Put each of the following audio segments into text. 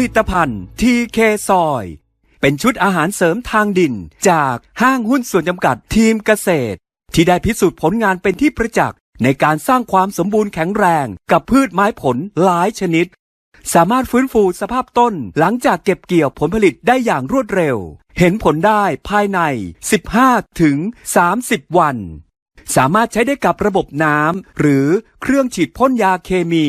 ลิตภัณฑ์ทีเคซอย เป็นชุดอาหารเสริมทางดิน จากห้างหุ้นส่วนจำกัดทีมเกษตร ที่ได้พิสูจน์ผลงานเป็นที่ประจักษ์ในการสร้างความสมบูรณ์แข็งแรงกับพืชไม้ผลหลายชนิด สามารถฟื้นฟูสภาพต้นหลังจากเก็บเกี่ยวผลผลิตได้อย่างรวดเร็ว เห็นผลได้ภายใน 15 ถึง 30 วัน สามารถใช้ได้กับระบบน้ำหรือเครื่องฉีดพ่นยาเคมี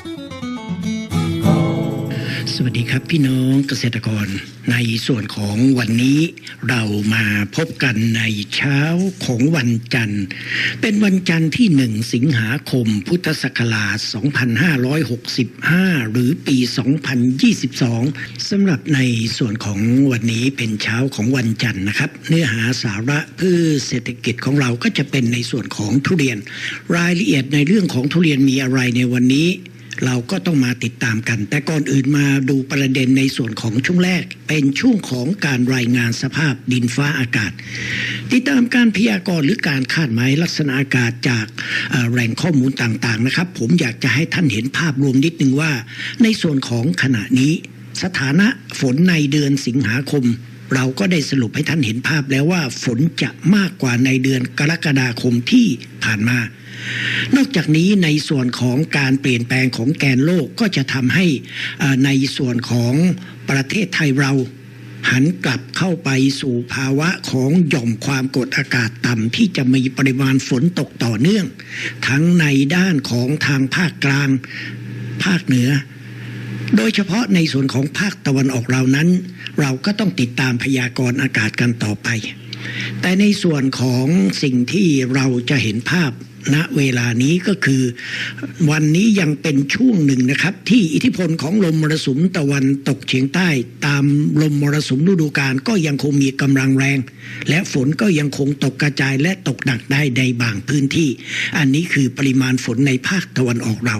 วัสดีครับพี่น้องเกษตรกร ในส่วนของวันนี้เรามาพบกันในเช้าของวันจันทร์ เป็นวันจันทร์ที่หนึ่งสิงหาคมพุทธศักราช 2565 หรือปี 2022 สำหรับในส่วนของวันนี้เป็นเช้าของวันจันทร์นะครับ เนื้อหาสาระเพื่อเศรษฐกิจของเราก็จะเป็นในส่วนของทุเรียน รายละเอียดในเรื่องของทุเรียนมีอะไรในวันนี้ เราก็ต้องมาติดตามกัน แต่ก่อนอื่นมาดูประเด็นในส่วนของช่วงแรก เป็นช่วงของการรายงานสภาพดินฟ้าอากาศ ติดตามการพยากรณ์หรือการคาดหมายลักษณะอากาศจากแหล่งข้อมูลต่างๆนะครับ ผมอยากจะให้ท่านเห็นภาพรวมนิดนึงว่า ในส่วนของขณะนี้สถานะฝนในเดือนสิงหาคม เราก็ได้สรุปให้ท่านเห็นภาพแล้วว่าฝนจะมากกว่าในเดือนกรกฎาคมที่ผ่านมา นอกจากนี้ในส่วนของการเปลี่ยนแปลงของแกนโลกก็จะทำให้ในส่วนของประเทศไทยเราหันกลับเข้าไปสู่ภาวะของหย่อมความกดอากาศต่ำที่จะมีปริมาณฝนตกต่อเนื่อง ทั้งในด้านของทางภาคกลาง ภาคเหนือ โดยเฉพาะในส่วนของภาคตะวันออกเรานั้น เราก็ต้องติดตามพยากรณ์อากาศกันต่อไป แต่ในส่วนของสิ่งที่เราจะเห็นภาพ ณเวลานี้ก็คือ วันนี้ยังเป็นช่วงหนึ่งนะครับ ที่อิทธิพลของลมมรสุมตะวันตกเฉียงใต้ ตามลมมรสุมฤดูกาลก็ยังคงมีกำลังแรง และฝนก็ยังคงตกกระจายและตกหนักได้ในบางพื้นที่ อันนี้คือปริมาณฝนในภาคตะวันออกเรา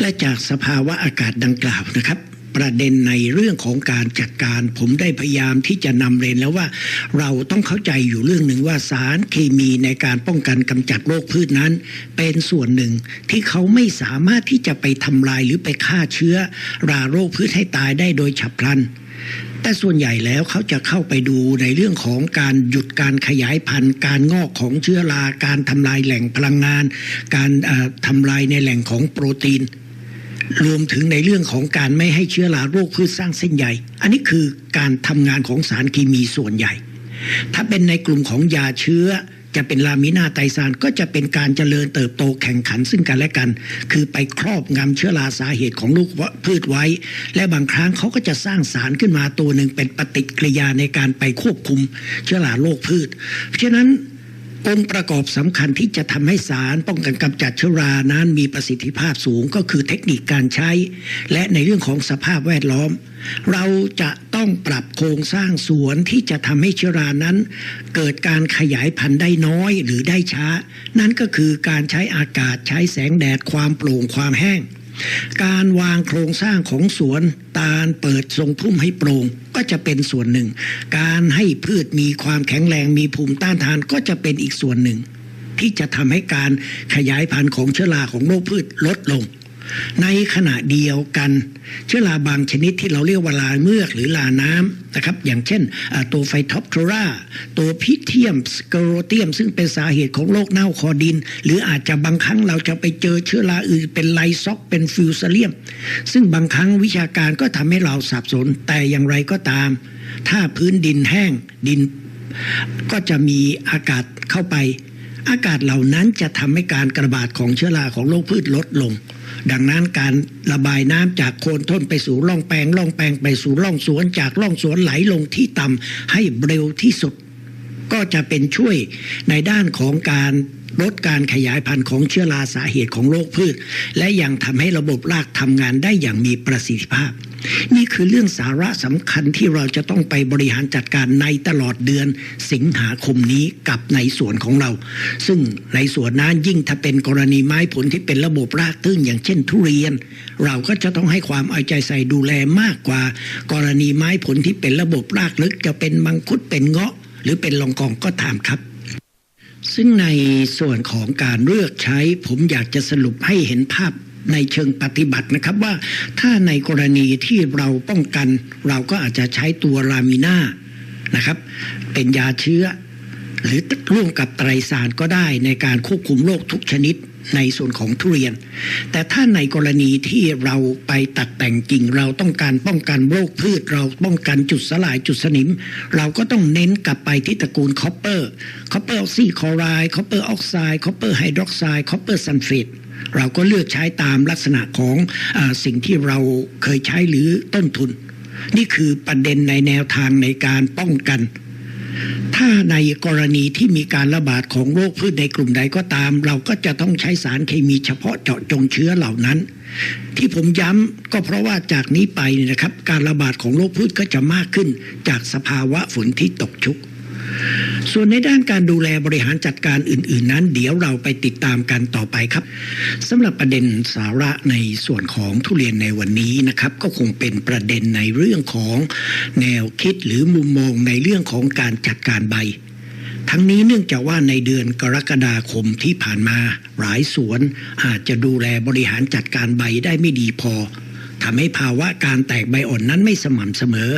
และจากสภาวะอากาศดังกล่าวนะครับ ประเด็นในเรื่องของการจัดการ ผมได้พยายามที่จะนำเรียนแล้วว่า เราต้องเข้าใจอยู่เรื่องหนึ่งว่าสารเคมีในการป้องกันกำจัดโรคพืชนั้น เป็นส่วนหนึ่งที่เขาไม่สามารถที่จะไปทำลายหรือไปฆ่าเชื้อ ราโรคพืชให้ตายได้โดยฉับพลันแต่ส่วนใหญ่แล้วเขาจะเข้าไปดูในเรื่องของการหยุดการขยายพันธุ์ การงอกของเชื้อรา การทำลายแหล่งพลังงาน การทำลายในแหล่งของโปรตีน รวมถึงในเรื่องของการไม่ให้เชื้อราโรคพืชสร้างเส้นใยอันนี้คือการทำงานของสารเคมีส่วนใหญ่ ถ้าเป็นในกลุ่มของยาเชื้อจะเป็นลามินาไตรซานก็จะเป็นการเจริญเติบโตแข่งขันซึ่งกันและกัน คือไปครอบงำเชื้อราสาเหตุของลูกพืชไว้ และบางครั้งเขาก็จะสร้างสารขึ้นมาตัวหนึ่งเป็นปฏิกิริยาในการไปควบคุมเชื้อราโรคพืช เพราะฉะนั้น องค์ประกอบสำคัญที่จะทำให้สารป้องกันกำจัดเชื้อรานั้นมีประสิทธิภาพสูงก็คือเทคนิคการใช้ และในเรื่องของสภาพแวดล้อม เราจะต้องปรับโครงสร้างสวนที่จะทำให้เชื้อรานั้น เกิดการขยายพันธุ์ได้น้อยหรือได้ช้า นั่นก็คือการใช้อากาศใช้แสงแดดความโปร่งความแห้ง การวางโครงสร้างของสวนตาลเปิดทรงพุ่มให้โปร่งก็จะเป็นส่วนหนึ่ง การให้พืชมีความแข็งแรงมีภูมิต้านทานก็จะเป็นอีกส่วนหนึ่ง ที่จะทำให้การขยายพันธุ์ของเชื้อราของโรคพืชลดลง ในขณะเดียวกัน เชื้อราบางชนิดที่เราเรียกว่าลาเมือกหรือลาน้ำนะครับ อย่างเช่นตัวไฟท็อปโทราตัวพิเทียมสเกโรเตียม ซึ่งเป็นสาเหตุของโรคเน่าคอดิน หรืออาจจะบางครั้งเราจะไปเจอเชื้อราอื่นเป็นไลซ็อกเป็นฟิวซเลียม ซึ่งบางครั้งวิชาการก็ทำให้เราสับสนแต่อย่างไรก็ตาม ถ้าพื้นดินแห้งดิน ก็จะมีอากาศเข้าไป อากาศเหล่านั้นจะทำให้การกระบาดของเชื้อราของโรคพืชลดลง ดังนั้นการระบายน้ำจากโคนต้นไปสู่ร่องแปลงร่องแปลงไปสู่ร่องสวนจากร่องสวนไหลลงที่ต่ำให้เร็วที่สุด ก็จะเป็นช่วยในด้านของการลดการขยายพันธุ์ของเชื้อราสาเหตุของโรคพืช และยังทำให้ระบบรากทำงานได้อย่างมีประสิทธิภาพ นี่คือเรื่องสาระสำคัญที่เราจะต้องไปบริหารจัดการในตลอดเดือนสิงหาคมนี้กับในส่วนของเรา ซึ่งในส่วนนั้นยิ่งถ้าเป็นกรณีไม้ผลที่เป็นระบบรากตื้นอย่างเช่นทุเรียน เราก็จะต้องให้ความเอาใจใส่ดูแลมากกว่า กรณีไม้ผลที่เป็นระบบรากลึกจะเป็นมังคุดเป็นเงาะ หรือเป็นลองกองก็ตามครับซึ่งในส่วนของการเลือกใช้ผมอยากจะสรุปให้เห็นภาพ ในเชิงปฏิบัตินะครับว่าถ้าในกรณีที่เราป้องกัน เราก็อาจจะใช้ตัวรามิน่านะครับ เป็นยาเชื้อ หรือร่วมกับไตรสารก็ได้ในการควบคุมโรคทุกชนิดในส่วนของทุเรียน แต่ถ้าในกรณีที่เราไปตัดแต่งกิ่งเราต้องการป้องกันโรคพืช เราป้องกันจุดสลายจุดสนิม เราก็ต้องเน้นกลับไปที่ตระกูลคอปเปอร์คอปเปอร์ออกซิคลอไรด์คอปเปอร์ออกไซด์คอปเปอร์ไฮดรอกไซด์คอปเปอร์ซัลเฟต เราก็เลือกใช้ตามลักษณะของอสิ่งที่เราเคยใช้หรือต้นทุน นี่คือประเด็นในแนวทางในการป้องกัน ถ้าในกรณีที่มีการระบาดของโรคพืชในกลุ่มใดก็ตาม เราก็จะต้องใช้สารเคมีเฉพาะเจาะจงเชื้อเหล่านั้น ที่ผมย้ำก็เพราะว่าจากนี้ไปเนี่ยนะครับ การระบาดของโรคพืชก็จะมากขึ้นจากสภาวะฝนที่ตกชุก ส่วนในด้านการดูแลบริหารจัดการอื่น ๆ นั้น เดี๋ยวเราไปติดตามกันต่อไปครับสำหรับประเด็นสาระในส่วนของทุเรียนในวันนี้นะครับ ก็คงเป็นประเด็นในเรื่องของแนวคิดหรือมุมมองในเรื่องของการจัดการใบทั้งนี้เนื่องจากว่าในเดือนกรกฎาคมที่ผ่านมาหลายสวนอาจจะดูแลบริหารจัดการใบได้ไม่ดีพอทำให้ภาวะการแตกใบอ่อนนั้นไม่สม่ำเสมอ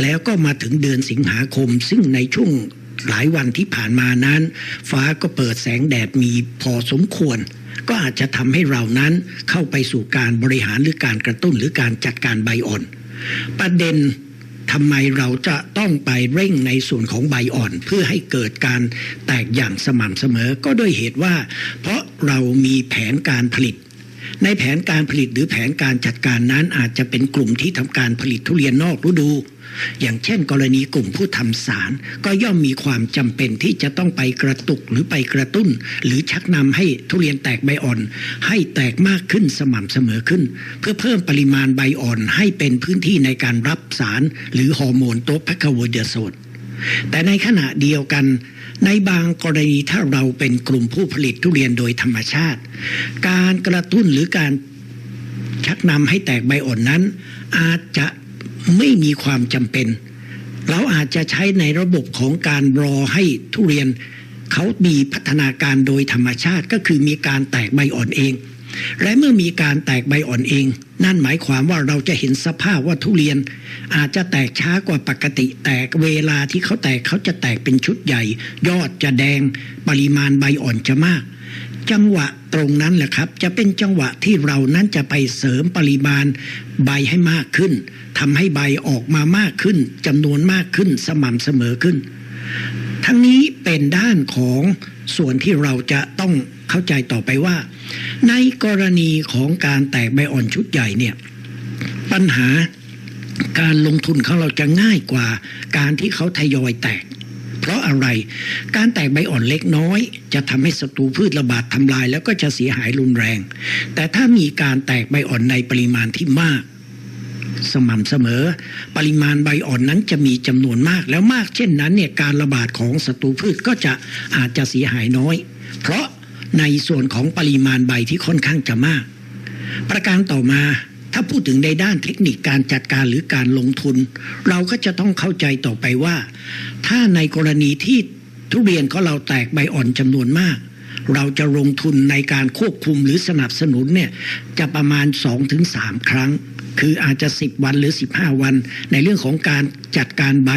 แล้วก็มาถึงเดือนสิงหาคม ซึ่งในช่วง หลายวันที่ผ่านมานั้น ฟ้าก็เปิดแสงแดดมีพอสมควร ก็อาจจะทำให้เรานั้นเข้าไปสู่การบริหารหรือการกระตุ้นหรือการจัดการใบอ่อน ประเด็นทำไมเราจะต้องไปเร่งในส่วนของใบอ่อน เพื่อให้เกิดการแตกอย่างสม่ำเสมอ ก็ด้วยเหตุว่า เพราะเรามีแผนการผลิต ในแผนการผลิตหรือแผนการจัดการนั้นอาจจะเป็นกลุ่มที่ทำการผลิตทุเรียนนอกฤดู อย่างเช่น กรณีกลุ่มผู้ทำสาร ก็ย่อมมีความจำเป็นที่จะต้องไปกระตุกหรือไปกระตุ้น หรือชักนำให้ทุเรียนแตกใบอ่อน ให้แตกมากขึ้นสม่ำเสมอขึ้น เพื่อเพิ่มปริมาณใบอ่อนให้เป็นพื้นที่ในการรับสาร หรือฮอร์โมนตัวแพคโวเดโซดแต่ในขณะเดียวกันในบางกรณีถ้าเราเป็นกลุ่มผู้ผลิตทุเรียนโดยธรรมชาติ การกระตุ้นหรือการชักนำให้แตกใบอ่อนนั้น อาจจะ ไม่มีความจำเป็น เราอาจจะใช้ในระบบของการรอให้ทุเรียนเขามีพัฒนาการโดยธรรมชาติก็คือมีการแตกใบอ่อนเอง และเมื่อมีการแตกใบอ่อนเอง นั่นหมายความว่าเราจะเห็นสภาพว่าทุเรียน อาจจะแตกช้ากว่าปกติ แตกเวลาที่เขาแตกเขาจะแตกเป็นชุดใหญ่ ยอดจะแดง ปริมาณใบอ่อนจะมาก จังหวะตรงนั้นแหละครับ จะเป็นจังหวะที่เรานั้นจะไปเสริมปริมาณใบให้มากขึ้น ทำให้ใบออกมามากขึ้นจำนวนมากขึ้นสม่ำเสมอขึ้น ทั้งนี้เป็นด้านของส่วนที่เราจะต้องเข้าใจต่อไปว่า ในกรณีของการแตกใบอ่อนชุดใหญ่เนี่ยปัญหาการลงทุนของเราจะง่ายกว่าการที่เขาทยอยแตก เพราะอะไร การแตกใบอ่อนเล็กน้อย จะทำให้ศัตรูพืชระบาดทำลายแล้วก็จะเสียหายรุนแรง แต่ถ้ามีการแตกใบอ่อนในปริมาณที่มาก สม่ำเสมอ ปริมาณใบอ่อนนั้นจะมีจำนวนมากแล้วมากเช่นนั้นเนี่ยการระบาดของศัตรูพืชก็จะอาจจะเสียหายน้อย เพราะในส่วนของปริมาณใบที่ค่อนข้างจะมาก ประการต่อมาถ้าพูดถึงในด้านเทคนิคการจัดการหรือการลงทุน เราก็จะต้องเข้าใจต่อไปว่า ถ้าในกรณีที่ทุเรียนของเราแตกใบอ่อนจำนวนมาก เราจะลงทุนในการควบคุมหรือสนับสนุนเนี่ยจะประมาณ 2-3 ครั้ง คืออาจจะ 10 วันหรือ 15 วัน ในเรื่องของการจัดการใบ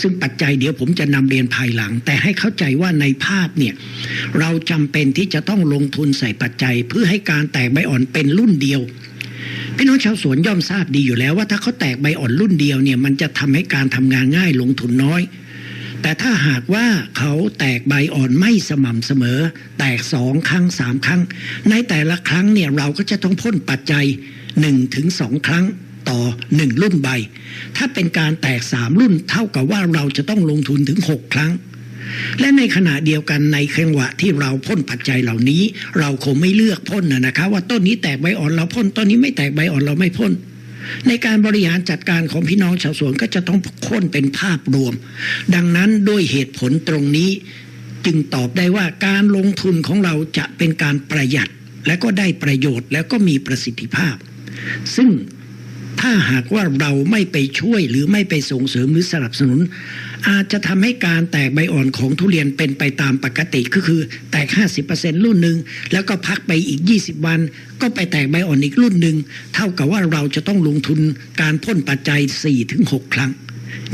ซึ่งปัจจัยเดี๋ยวผมจะนำเรียนภายหลัง แต่ให้เข้าใจว่าในภาพเนี่ยเราจำเป็นที่จะต้องลงทุนใส่ปัจจัย เพื่อให้การแตกใบอ่อนเป็นรุ่นเดียวพี่น้องชาวสวนย่อมทราบดีอยู่แล้วว่าถ้าเขาแตกใบอ่อนรุ่นเดียวเนี่ยมันจะทำให้การทำงานง่ายลงทุนน้อย แต่ถ้าหากว่าเขาแตกใบอ่อนไม่สม่ำเสมอ แตกสองครั้งสามครั้ง ในแต่ละครั้งเนี่ยเราก็จะต้องพ่นปัจจัย หนึ่งถึงสองครั้งต่อหนึ่งรุ่นใบ ถ้าเป็นการแตกสามรุ่นเท่ากับว่าเราจะต้องลงทุนถึงหกครั้ง และในขณะเดียวกันในจังหวะที่เราพ่นปัจจัยเหล่านี้ เราคงไม่เลือกพ่นนะนะครับว่าต้นนี้แตกใบอ่อนเราพ่นต้นนี้ไม่แตกใบอ่อนเราไม่พ่นในการบริหารจัดการของพี่น้องชาวสวนก็จะต้องค้นเป็นภาพรวม ดังนั้นด้วยเหตุผลตรงนี้จึงตอบได้ว่าการลงทุนของเราจะเป็นการประหยัด และก็ได้ประโยชน์แล้วก็มีประสิทธิภาพ ซึ่งถ้าหากว่าเราไม่ไปช่วยหรือไม่ไปส่งเสริมหรือสนับสนุน อาจจะทำให้การแตกใบอ่อนของทุเรียนเป็นไปตามปกติก็คือแตก 50%รุ่นหนึ่งแล้วก็พักไปอีก 20 วัน ก็ไปแตกใบอ่อนอีกรุ่นหนึ่งเท่ากับว่าเราจะต้องลงทุนการพ่นปัจจัย 4-6 ครั้ง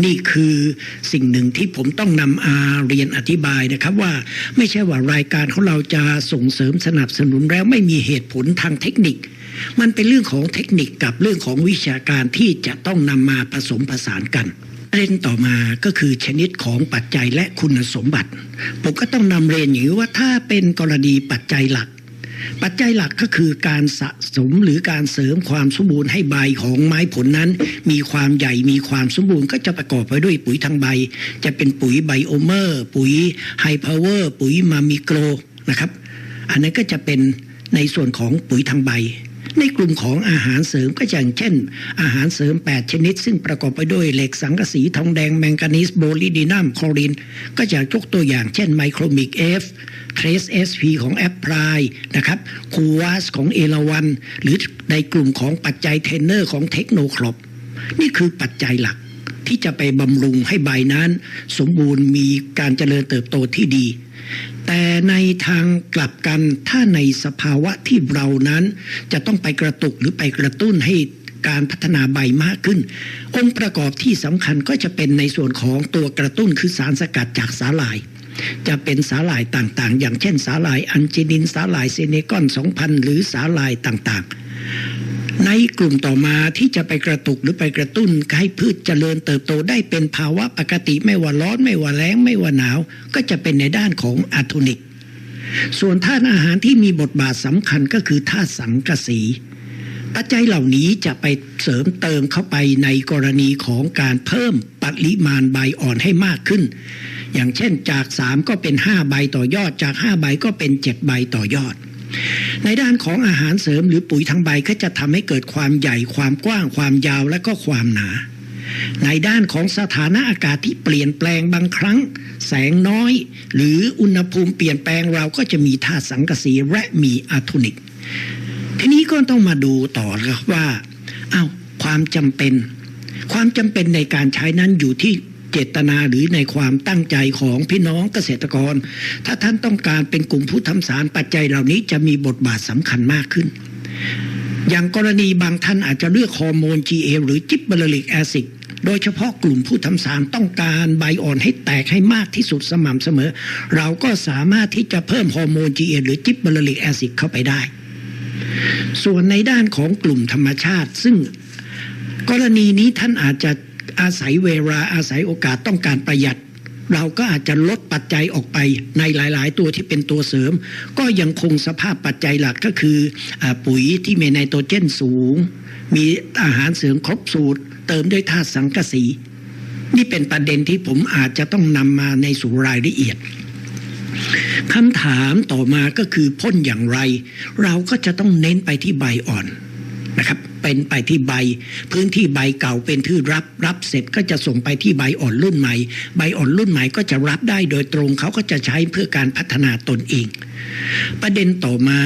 นี่คือสิ่งหนึ่งที่ผมต้องนำอาเรียนอธิบายนะครับว่าไม่ใช่ว่ารายการของเราจะส่งเสริมสนับสนุนแล้วไม่มีเหตุผลทางเทคนิค มันเป็นเรื่องของเทคนิคกับเรื่องของวิชาการที่จะต้องนำมาผสมผสานกันประเด็นต่อมาก็คือชนิดของปัจจัยและคุณสมบัติ ผมก็ต้องนำเรียนอย่างนี้ว่าถ้าเป็นกรณีปัจจัยหลัก ปัจจัยหลักก็คือการสะสมหรือการเสริมความสมบูรณ์ให้ใบของไม้ผลนั้น มีความใหญ่มีความสมบูรณ์ก็จะประกอบไปด้วยปุ๋ยทางใบ จะเป็นปุ๋ยไบโอเมอร์ ปุ๋ยไฮพาวเวอร์ปุ๋ยมามิโกรนะครับ อันนั้นก็จะเป็นในส่วนของปุ๋ยทางใบ ในกลุ่มของอาหารเสริมก็อย่างเช่น อาหารเสริม 8 ชนิด ซึ่งประกอบไปด้วยเหล็กสังกะสีทองแดงแมงกานีสโบลิดีนัมคลอริน ก็จะยกตัวอย่างเช่นไมโครมิกเอฟเทรสเอสพีของแอปพลายนะครับคูวาสของเอราวัน หรือในกลุ่มของปัจจัยเทนเนอร์ของเทคโนครบนี่คือปัจจัยหลักที่จะไปบำรุงให้ใบนั้น สมบูรณ์มีการเจริญเติบโตที่ดี แต่ในทางกลับกันถ้าในสภาวะที่เรานั้น จะต้องไปกระตุกหรือไปกระตุ้นให้การพัฒนาใบมากขึ้น องค์ประกอบที่สำคัญก็จะเป็นในส่วนของตัวกระตุ้นคือสารสกัดจากสาหร่าย จะเป็นสาหร่ายต่างๆ อย่างเช่นสาหร่ายอันจินินสาหร่ายเซเนกอน 2000 หรือสาหร่ายต่างๆ ในกลุ่มต่อมาที่จะไปกระตุกหรือไปกระตุ้นให้พืชเจริญเติบโตได้เป็นภาวะปกติไม่ว่าร้อนไม่ว่าแล้งไม่ว่าหนาว ก็จะเป็นในด้านของอะโทนิก ส่วนธาตุอาหารที่มีบทบาทสำคัญก็คือธาตุสังกะสีปัจจัยเหล่านี้จะไปเสริมเติมเข้าไปในกรณีของการเพิ่มปริมาณใบอ่อนให้มากขึ้น อย่างเช่นจาก 3 ก็เป็น 5 ใบต่อยอด จาก 5 ใบก็เป็น 7 ใบต่อยอด ในด้านของอาหารเสริมหรือปุ๋ยทางใบก็จะทำให้เกิดความใหญ่ความกว้างความยาวและก็ความหนา ในด้านของสถานะอากาศที่เปลี่ยนแปลงบางครั้ง แสงน้อย หรืออุณหภูมิเปลี่ยนแปลงเราก็จะมีธาตุสังกะสีและมีอะโทนิก ทีนี้ก็ต้องมาดูต่อครับว่าอา้าวความจำเป็น ความจำเป็นในการใช้นั้นอยู่ที่ เจตนาหรือในความตั้งใจของพี่น้องเกษตรกร ถ้าท่านต้องการเป็นกลุ่มผู้ทำสารปัจจัยเหล่านี้จะมีบทบาทสำคัญมากขึ้น อย่างกรณีบางท่านอาจจะเลือกฮอร์โมน GA หรือจิบเบอร์ลิกแอซิดโดยเฉพาะกลุ่มผู้ทำสารต้องการใบอ่อนให้แตกให้มากที่สุดสม่ำเสมอ เราก็สามารถที่จะเพิ่มฮอร์โมน GA หรือจิบเบอร์ลิกแอซิดเข้าไปได้ ส่วนในด้านของกลุ่มธรรมชาติซึ่งกรณีนี้ท่านอาจจะ อาศัยเวลาอาศัยโอกาสต้องการประหยัด เราก็อาจจะลดปัจจัยออกไปในหลาย ๆ ตัวที่เป็นตัวเสริม ก็ยังคงสภาพปัจจัยหลักก็คืออปุ๋ยที่มีไนโตรเจนสูง มีอาหารเสริมครบสูตร เติมด้วยธาตุสังกะสีนี่เป็นประเด็นที่ผมอาจจะต้องนำมาในสู่รายละเอียดคำถามต่อมาก็คือพ่นอย่างไร เราก็จะต้องเน้นไปที่ใบอ่อนนะครับเป็นไปที่ใบ พื้นที่ใบเก่าเป็นที่รับรับเสร็จก็จะส่งไปที่ใบอ่อนรุ่นใหม่ ใบอ่อนรุ่นใหม่ก็จะรับได้โดยตรงเขาก็จะใช้เพื่อการพัฒนาตนเอง ประเด็นต่อมา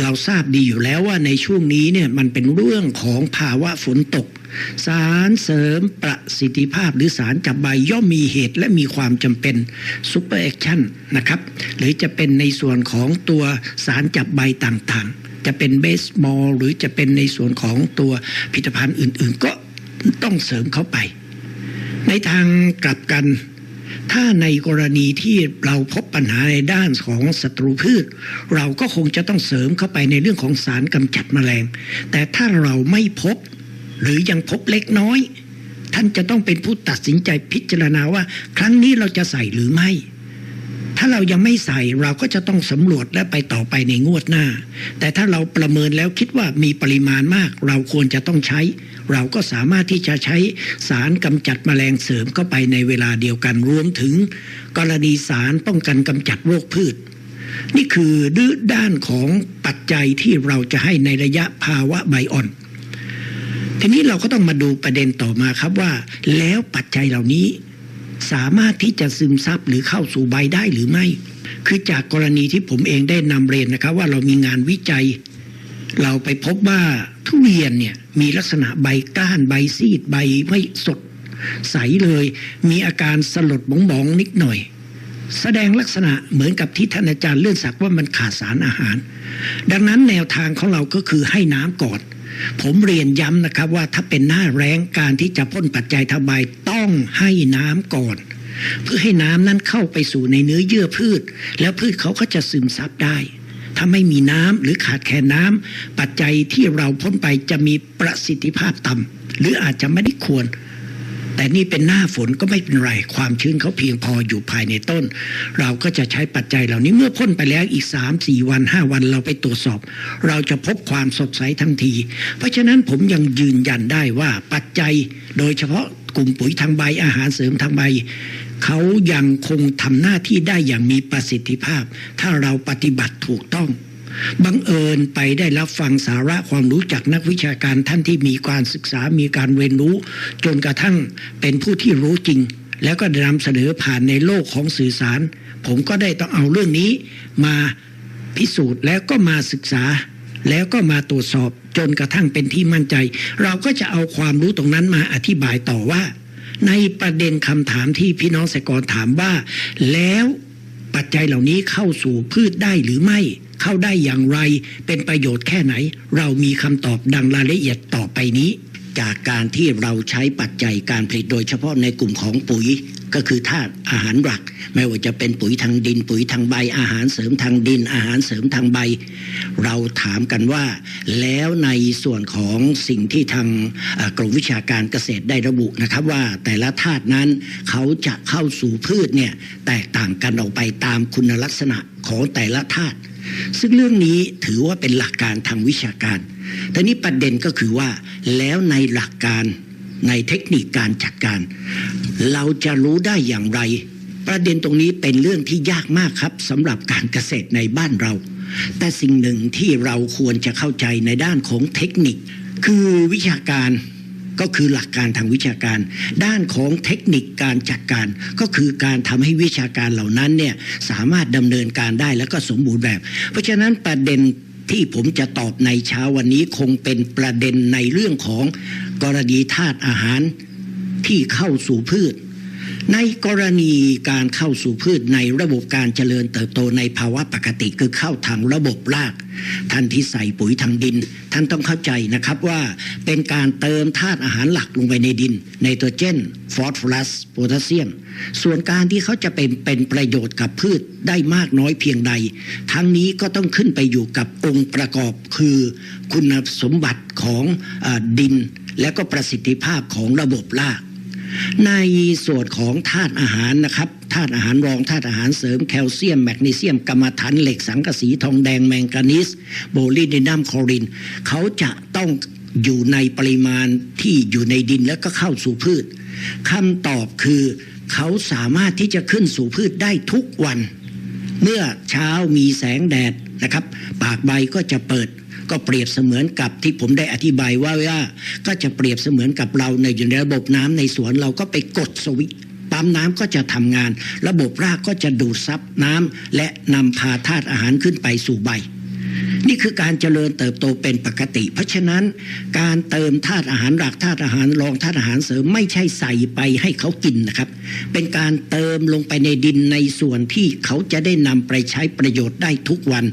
เราทราบดีอยู่แล้วว่าในช่วงนี้เนี่ยมันเป็นเรื่องของภาวะฝนตก สารเสริมประสิทธิภาพหรือสารจับใบย่อมมีเหตุและมีความจำเป็นซูเปอร์แอคชั่นนะครับ หรือจะเป็นในส่วนของตัวสารจับใบต่างๆ จะเป็นเบสมอลหรือจะเป็นในส่วนของตัวผลิตภัณฑ์อื่น ๆ ก็ต้องเสริมเข้าไป ในทางกลับกัน ถ้าในกรณีที่เราพบปัญหาในด้านของศัตรูพืช เราก็คงจะต้องเสริมเข้าไปในเรื่องของสารกำจัดแมลง แต่ถ้าเราไม่พบหรือยังพบเล็กน้อย ท่านจะต้องเป็นผู้ตัดสินใจพิจารณาว่า ครั้งนี้เราจะใส่หรือไม่ ถ้าเรายังไม่ใส่เราก็จะต้องสำรวจและไปต่อไปในงวดหน้า แต่ถ้าเราประเมินแล้วคิดว่ามีปริมาณมาก เราควรจะต้องใช้ เราก็สามารถที่จะใช้สารกำจัดแมลงเสริมเข้าไปในเวลาเดียวกันรวมถึง กรณีสารป้องกันกำจัดโรคพืช นี่คือดื้อด้านของปัจจัยที่เราจะให้ในระยะภาวะใบอ่อนทีนี้เราก็ต้องมาดูประเด็นต่อมาครับว่า แล้วปัจจัยเหล่านี้ สามารถที่จะซึมซับหรือเข้าสู่ใบได้หรือไม่ คือจากกรณีที่ผมเองได้นำเรียนนะครับว่าเรามีงานวิจัย เราไปพบว่าทุเรียนเนี่ยมีลักษณะใบก้านใบซีดใบไม่สดใสเลย มีอาการสลดบองๆนิดหน่อย แสดงลักษณะเหมือนกับที่ท่านอาจารย์เลื่อนศักดิ์ว่ามันขาดสารอาหาร ดังนั้นแนวทางของเราก็คือให้น้ำก่อน ผมเรียนย้ำนะครับว่าถ้าเป็นหน้าแรงการที่จะพ่นปัจจัยทบายต้องให้น้ำก่อน เพื่อให้น้ำนั้นเข้าไปสู่ในเนื้อเยื่อพืช แล้วพืชเขาก็จะซึมซับได้ ถ้าไม่มีน้ำหรือขาดแคลนน้ำปัจจัยที่เราพ่นไปจะมีประสิทธิภาพต่ำหรืออาจจะไม่ได้ควร แต่นี่เป็นหน้าฝนก็ไม่เป็นไร ความชื้นเขาเพียงพออยู่ภายในต้น เราก็จะใช้ปัจจัยเหล่านี้เมื่อพ่นไปแล้วอีก 3 4 วัน 5 วันเราไปตรวจสอบ เราจะพบความสดใสทันที เพราะฉะนั้นผมยังยืนยันได้ว่าปัจจัยโดยเฉพาะกลุ่มปุ๋ยทางใบอาหารเสริมทางใบเขายังคงทำหน้าที่ได้อย่างมีประสิทธิภาพ ถ้าเราปฏิบัติถูกต้อง บังเอิญไปได้รับฟังสาระความรู้จากนักวิชาการท่านที่มีการศึกษามีการเรียนรู้ จนกระทั่งเป็นผู้ที่รู้จริง แล้วก็นำเสนอผ่านในโลกของสื่อสาร ผมก็ได้ต้องเอาเรื่องนี้มาพิสูจน์แล้วก็มาศึกษาแล้วก็มาตรวจสอบจนกระทั่งเป็นที่มั่นใจ เราก็จะเอาความรู้ตรงนั้นมาอธิบายต่อว่า ในประเด็นคำถามที่พี่น้องเกษตรกรถามว่า แล้วปัจจัยเหล่านี้เข้าสู่พืชได้หรือไม่ เข้าได้อย่างไร เป็นประโยชน์แค่ไหน เรามีคำตอบดังรายละเอียดต่อไปนี้ จากการที่เราใช้ปัจจัยการผลิตโดยเฉพาะในกลุ่มของปุ๋ยก็คือธาตุอาหารหลัก ไม่ว่าจะเป็นปุ๋ยทางดิน ปุ๋ยทางใบอาหารเสริมทางดิน อาหารเสริมทางใบ เราถามกันว่า แล้วในส่วนของสิ่งที่ทางกรมวิชาการเกษตรได้ระบุนะครับว่าแต่ละธาตุนั้นเขาจะเข้าสู่พืชเนี่ยแตกต่างกันออกไปตามคุณลักษณะของแต่ละธาตุ ซึ่งเรื่องนี้ถือว่าเป็นหลักการทางวิชาการแต่นี้ประเด็นก็คือว่าแล้วในหลักการในเทคนิคการจัดการ เราจะรู้ได้อย่างไร ประเด็นตรงนี้เป็นเรื่องที่ยากมากครับสำหรับการเกษตรในบ้านเรา แต่สิ่งหนึ่งที่เราควรจะเข้าใจในด้านของเทคนิค คือวิชาการ ก็คือหลักการทางวิชาการ ด้านของเทคนิคการจัดการ ก็คือการทำให้วิชาการเหล่านั้นเนี่ยสามารถดำเนินการได้แล้วก็สมบูรณ์แบบ เพราะฉะนั้นประเด็นที่ผมจะตอบในเช้าวันนี้คงเป็นประเด็นในเรื่องของกรณีธาตุอาหารที่เข้าสู่พืช ในกรณีการเข้าสู่พืชในระบบการเจริญเติบโตในภาวะปกติคือเข้าทางระบบราก ท่านที่ใส่ปุ๋ยทางดิน ท่านต้องเข้าใจนะครับว่าเป็นการเติมธาตุอาหารหลักลงไปในดินไนโตรเจนฟอสฟอรัสโพแทสเซียม ส่วนการที่เขาจะเป็นเป็นประโยชน์กับพืชได้มากน้อยเพียงใด ทั้งนี้ก็ต้องขึ้นไปอยู่กับองค์ประกอบคือคุณสมบัติของอดิน และก็ประสิทธิภาพของระบบราก ในส่วนของธาตุอาหารนะครับธาตุอาหารรองธาตุอาหารเสริมแคลเซียมแมกนีเซียมกรรมฐานเหล็กสังกะสีทองแดงแมงกานีสโบลิดินัมคลอริน เขาจะต้องอยู่ในปริมาณที่อยู่ในดินแล้วก็เข้าสู่พืชคำตอบคือเขาสามารถที่จะขึ้นสู่พืชได้ทุกวัน เมื่อเช้ามีแสงแดดนะครับ ปากใบก็จะเปิด ก็เปรียบเสมือนกับที่ผมได้อธิบายว่าว่าก็จะเปรียบเสมือนกับเราในอยู่ในระบบน้ำในสวนเราก็ไปกดสวิตช์ปั๊มน้ำก็จะทำงาน ระบบรากก็จะดูดซับน้ำและนำพาธาตุอาหารขึ้นไปสู่ใบ นี่คือการเจริญเติบโตเป็นปกติ เพราะฉะนั้น การเติมธาตุอาหารหลักธาตุอาหารรองธาตุอาหารเสริมไม่ใช่ใส่ไปให้เขากินนะครับ เป็นการเติมลงไปในดินในส่วนที่เขาจะได้นำไปใช้ประโยชน์ได้ทุกวัน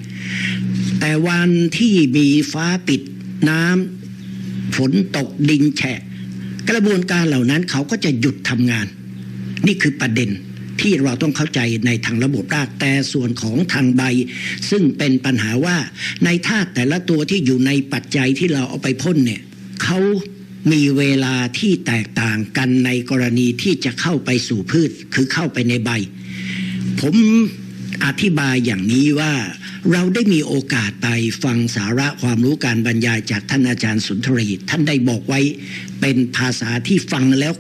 แต่วันที่มีฟ้าปิดน้ำฝนตกดินแฉะ กระบวนการเหล่านั้นเขาก็จะหยุดทำงาน นี่คือประเด็นที่เราต้องเข้าใจในทางระบบรากแต่ส่วนของทางใบ ซึ่งเป็นปัญหาว่าในธาตุแต่ละตัวที่อยู่ในปัจจัยที่เราเอาไปพ่นเนี่ยเขามีเวลาที่แตกต่างกันในกรณีที่จะเข้าไปสู่พืชคือเข้าไปในใบ ผมอธิบายอย่างนี้ว่า เราได้มีโอกาสไปฟังสาระความรู้การบรรยายจากท่านอาจารย์สุนทรีท่านได้บอกไว้เป็นภาษาที่ฟังแล้ว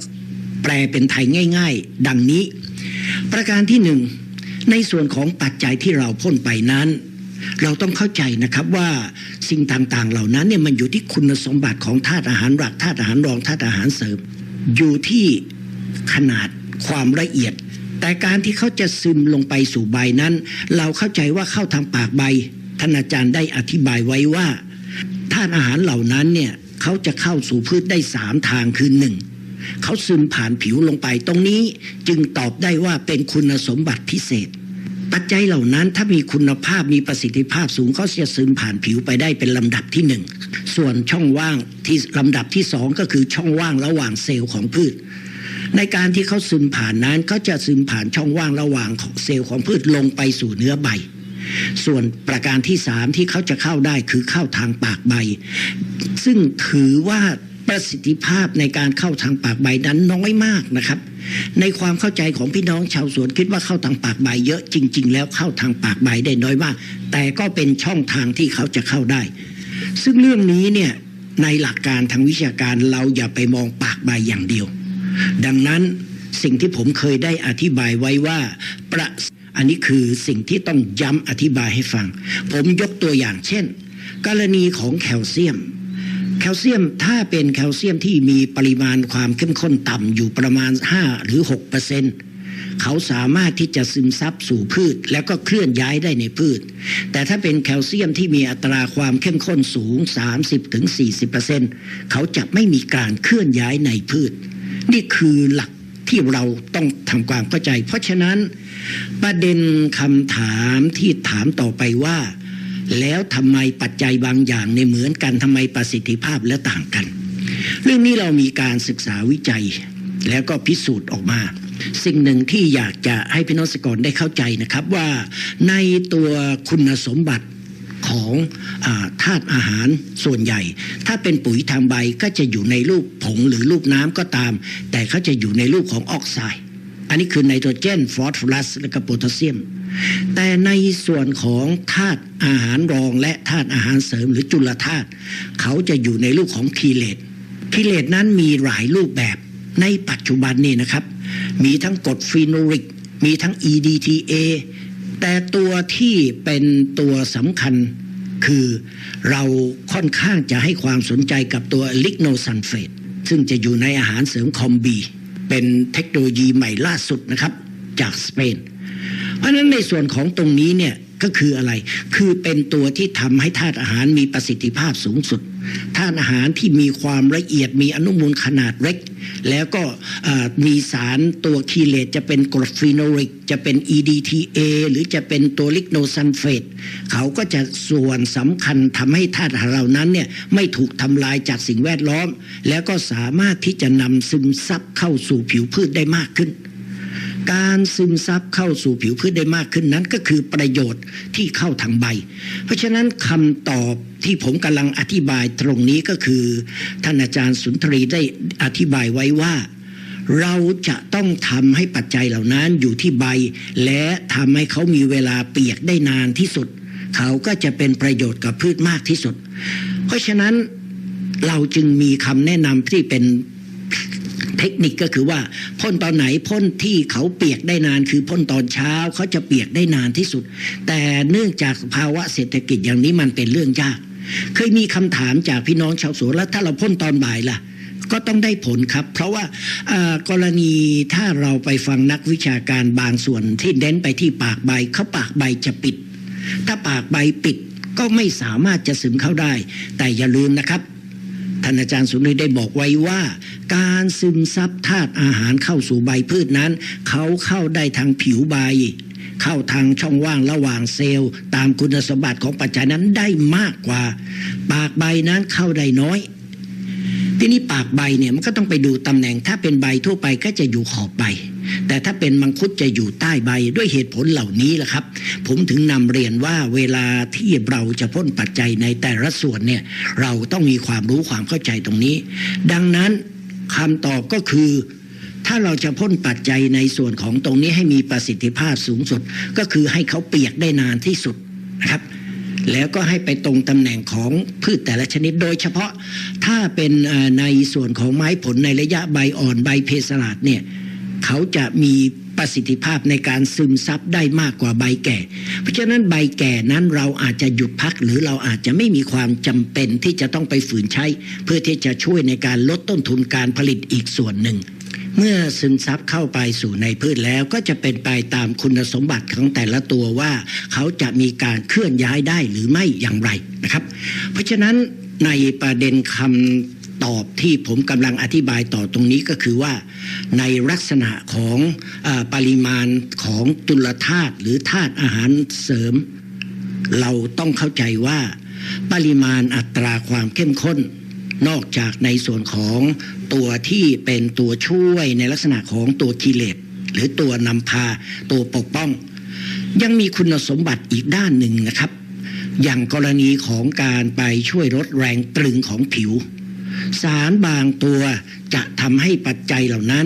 แปลเป็นไทยง่าย ๆ ดังนี้ ประการที่หนึ่งในส่วนของปัจจัยที่เราพ่นไปนั้น เราต้องเข้าใจนะครับว่าสิ่งต่างๆ เหล่านั้นเนี่ยมันอยู่ที่คุณสมบัติของธาตุอาหารหลักธาตุอาหารรองธาตุอาหารเสริม อยู่ที่ขนาดความละเอียด แต่การที่เขาจะซึมลงไปสู่ใบนั้น เราเข้าใจว่าเข้าทางปากใบท่านอาจารย์ได้อธิบายไว้ว่าธาตุอาหารเหล่านั้นเนี่ยเขาจะเข้าสู่พืชได้สามทางคือหนึ่งเขาซึมผ่านผิวลงไปตรงนี้จึงตอบได้ว่าเป็นคุณสมบัติพิเศษ ปัจจัยเหล่านั้นถ้ามีคุณภาพมีประสิทธิภาพสูงก็จะซึมผ่านผิวไปได้เป็นลำดับที่หนึ่งส่วนช่องว่างที่ลำดับที่สองก็คือช่องว่างระหว่างเซลล์ของพืช ในการที่เขาซึมผ่านนั้นเขาจะซึมผ่านช่องว่างระหว่างของเซลล์ของพืชลงไปสู่เนื้อใบ ส่วนประการที่สามที่เขาจะเข้าได้คือเข้าทางปากใบ ซึ่งถือว่าประสิทธิภาพในการเข้าทางปากใบนั้นน้อยมากนะครับ ในความเข้าใจของพี่น้องชาวสวนคิดว่าเข้าทางปากใบเยอะจริง ๆ แล้วเข้าทางปากใบได้น้อยมาก แต่ก็เป็นช่องทางที่เขาจะเข้าได้ ซึ่งเรื่องนี้เนี่ยในหลักการทางวิชาการเราอย่าไปมองปากใบอย่างเดียว ดังนั้นสิ่งที่ผมเคยได้อธิบายไว้ว่าประอันนี้คือสิ่งที่ต้องย้ำอธิบายให้ฟัง ผมยกตัวอย่างเช่น กรณีของแคลเซียม แคลเซียมถ้าเป็นแคลเซียมที่มีปริมาณความเข้มข้นต่ำอยู่ประมาณ 5 หรือ6เปอร์เซ็นต์เขาสามารถที่จะซึมซับสู่พืช แล้วก็เคลื่อนย้ายได้ในพืช แต่ถ้าเป็นแคลเซียมที่มีอัตราความเข้มข้นสูง 30-40%เปอร์เซ็นต์เขาจะไม่มีการเคลื่อนย้ายในพืช นี่คือหลักที่เราต้องทำความเข้าใจ เพราะฉะนั้นประเด็นคำถามที่ถามต่อไปว่า แล้วทำไมปัจจัยบางอย่างในเหมือนกันทำไมประสิทธิภาพและต่างกัน เรื่องนี้เรามีการศึกษาวิจัย แล้วก็พิสูจน์ออกมา สิ่งหนึ่งที่อยากจะให้พี่น้องสกรได้เข้าใจนะครับว่า ในตัวคุณสมบัติ ของอธาตุอาหารส่วนใหญ่ ถ้าเป็นปุ๋ยทางใบก็จะอยู่ในรูปผงหรือรูปน้ำก็ตาม แต่เขาจะอยู่ในรูปของออกไซด์อันนี้คือไนโตรเจนฟอสฟอรัสและก็โพแทสเซียม แต่ในส่วนของธาตุอาหารรองและธาตุอาหารเสริมหรือจุลธาตุเขาจะอยู่ในรูปของคีเลตคีเลตนั้นมีหลายรูปแบบในปัจจุบันนี่นะครับ มีทั้งกรดฟีโนริก มีทั้ง EDTA แต่ตัวที่เป็นตัวสำคัญคือเราค่อนข้างจะให้ความสนใจกับตัวลิกโนซันเฟตซึ่งจะอยู่ในอาหารเสริมคอมบี เป็นเทคโนโลยีใหม่ล่าสุดนะครับ จากสเปน เพราะฉะนั้นในส่วนของตรงนี้เนี่ยก็คืออะไร คือเป็นตัวที่ทำให้ธาตุอาหารมีประสิทธิภาพสูงสุด ธาตุอาหารที่มีความละเอียดมีอนุมูลขนาดเล็ก แล้วก็มีสารตัวคีเลตจะเป็นกรดฟีโนริก จะเป็น EDTA หรือจะเป็นตัวลิกโนซันเฟตเขาก็จะส่วนสำคัญทำให้ธาตุอาหารเหล่านั้นเนี่ยไม่ถูกทำลายจากสิ่งแวดล้อม แล้วก็สามารถที่จะนำซึมซับเข้าสู่ผิวพืชได้มากขึ้น การซึมซับเข้าสู่ผิวพืชได้มากขึ้นนั้นก็คือประโยชน์ที่เข้าทางใบ เพราะฉะนั้นคำตอบที่ผมกำลังอธิบายตรงนี้ก็คือ ท่านอาจารย์สุนทรีได้อธิบายไว้ว่า เราจะต้องทำให้ปัจจัยเหล่านั้นอยู่ที่ใบ และทำให้เขามีเวลาเปียกได้นานที่สุด เขาก็จะเป็นประโยชน์กับพืชมากที่สุด เพราะฉะนั้นเราจึงมีคำแนะนำที่เป็น เทคนิคก็คือว่าพ่นตอนไหนพ่นที่เขาเปียกได้นานคือพ่นตอนเช้าเขาจะเปียกได้นานที่สุด แต่เนื่องจากภาวะเศรษฐกิจอย่างนี้มันเป็นเรื่องยาก เคยมีคำถามจากพี่น้องชาวสวนแล้วถ้าเราพ่นตอนบ่ายล่ะก็ต้องได้ผลครับ เพราะว่ากรณีถ้าเราไปฟังนักวิชาการบางส่วนที่เน้นไปที่ปากใบเขาปากใบจะปิด ถ้าปากใบปิดก็ไม่สามารถจะซึมเข้าได้ แต่อย่าลืมนะครับ ท่านอาจารย์สุนีได้บอกไว้ว่า การซึมซับธาตุอาหารเข้าสู่ใบพืชนั้น เขาเข้าได้ทางผิวใบ เข้าทางช่องว่างระหว่างเซลล์ ตามคุณสมบัติของปัจจัยนั้นได้มากกว่า ปากใบนั้นเข้าได้น้อยทีนี้ปากใบเนี่ยมันก็ต้องไปดูตำแหน่งถ้าเป็นใบทั่วไปก็จะอยู่ขอบใบ แต่ถ้าเป็นมังคุดจะอยู่ใต้ใบด้วยเหตุผลเหล่านี้แหละครับ ผมถึงนำเรียนว่าเวลาที่เราจะพ่นปัจจัยในแต่ละส่วนเนี่ยเราต้องมีความรู้ความเข้าใจตรงนี้ ดังนั้นคำตอบก็คือถ้าเราจะพ่นปัจจัยในส่วนของตรงนี้ให้มีประสิทธิภาพสูงสุด ก็คือให้เขาเปียกได้นานที่สุดนะครับ แล้วก็ให้ไปตรงตำแหน่งของพืชแต่ละชนิดโดยเฉพาะถ้าเป็นในส่วนของไม้ผลในระยะใบอ่อนใบเพสลาดเนี่ย เขาจะมีประสิทธิภาพในการซึมซับได้มากกว่าใบแก่ เพราะฉะนั้นใบแก่นั้นเราอาจจะหยุดพักหรือเราอาจจะไม่มีความจำเป็นที่จะต้องไปฝืนใช้ เพื่อที่จะช่วยในการลดต้นทุนการผลิตอีกส่วนหนึ่ง เมื่อซึมซับเข้าไปสู่ในพืชแล้วก็จะเป็นไปตามคุณสมบัติของแต่ละตัวว่า เขาจะมีการเคลื่อนย้ายได้หรือไม่อย่างไรนะครับ เพราะฉะนั้นในประเด็นคำ ตอบที่ผมกำลังอธิบายต่อตรงนี้ก็คือว่า ในลักษณะของอปริมาณของจุลธาตุหรือธาตุอาหารเสริม เราต้องเข้าใจว่า ปริมาณอัตราความเข้มข้น นอกจากในส่วนของตัวที่เป็นตัวช่วยในลักษณะของตัวกิเลสหรือตัวนำพาตัวปกป้อง ยังมีคุณสมบัติอีกด้านหนึ่งนะครับ อย่างกรณีของการไปช่วยลดแรงตรึงของผิว สารบางตัวจะทำให้ปัจจัยเหล่านั้น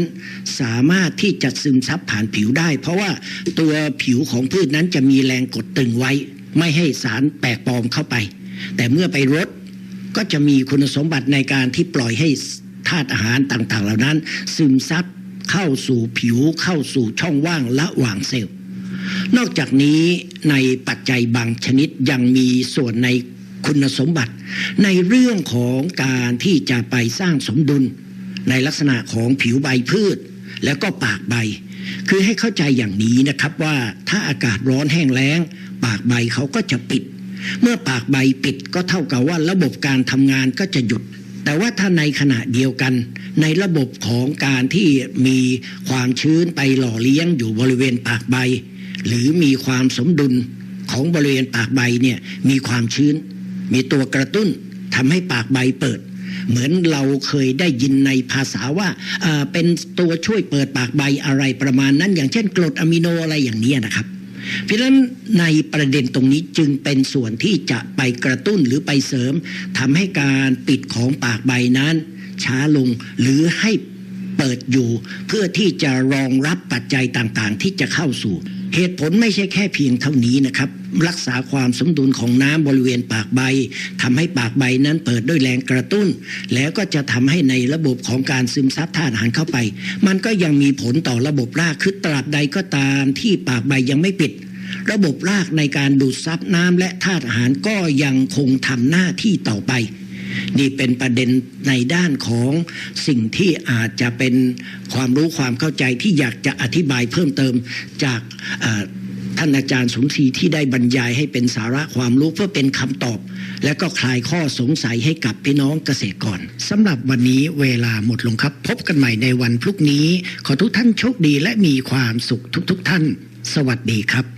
สามารถที่จะซึมซับผ่านผิวได้ เพราะว่าตัวผิวของพืชนั้นจะมีแรงกดตึงไว้ ไม่ให้สารแปลกปลอมเข้าไป แต่เมื่อไปรดก็จะมีคุณสมบัติในการที่ปล่อยให้ธาตุอาหารต่างๆ เหล่านั้น ซึมซับเข้าสู่ผิวเข้าสู่ช่องว่างระหว่างเซลล์นอกจากนี้ในปัจจัยบางชนิดยังมีส่วนใน คุณสมบัติ ในเรื่องของการที่จะไปสร้างสมดุล ในลักษณะของผิวใบพืช แล้วก็ปากใบ คือให้เข้าใจอย่างนี้นะครับว่าถ้าอากาศร้อนแห้งแล้ง ปากใบเขาก็จะปิด เมื่อปากใบปิดก็เท่ากับว่าระบบการทำงานก็จะหยุดแต่ว่าถ้าในขณะเดียวกัน ในระบบของการที่มีความชื้นไปหล่อเลี้ยงอยู่บริเวณปากใบ หรือมีความสมดุลของบริเวณปากใบเนี่ยมีความชื้น มีตัวกระตุ้นทำให้ปากใบเปิด เหมือนเราเคยได้ยินในภาษาว่าเป็นตัวช่วยเปิดปากใบอะไรประมาณนั้น อย่างเช่น กรดอะมิโนอะไรอย่างนี้นะครับเพราะฉะนั้นในประเด็นตรงนี้จึงเป็นส่วนที่จะไปกระตุ้นหรือไปเสริมทำให้การปิดของปากใบนั้น ช้าลงหรือให้เปิดอยู่ เพื่อที่จะรองรับปัจจัยต่างๆ ที่จะเข้าสู่ เหตุผลไม่ใช่แค่เพียงเท่านี้นะครับ รักษาความสมดุลของน้ำบริเวณปากใบทำให้ปากใบนั้นเปิดด้วยแรงกระตุ้น แล้วก็จะทำให้ในระบบของการซึมซับธาตุอาหารเข้าไป มันก็ยังมีผลต่อระบบรากคือตราบใดก็ตามที่ปากใบยังไม่ปิด ระบบรากในการดูดซับน้ำและธาตุอาหารก็ยังคงทำหน้าที่ต่อไป นี่เป็นประเด็นในด้านของสิ่งที่อาจจะเป็นความรู้ความเข้าใจที่อยากจะอธิบายเพิ่มเติมจากท่านอาจารย์สมศรีที่ได้บรรยายให้เป็นสาระความรู้เพื่อเป็นคำตอบ และก็คลายข้อสงสัยให้กับพี่น้องเกษตรกรสำหรับวันนี้เวลาหมดลงครับ พบกันใหม่ในวันพรุ่งนี้ ขอทุกท่านโชคดีและมีความสุขทุกๆทท่าน สวัสดีครับ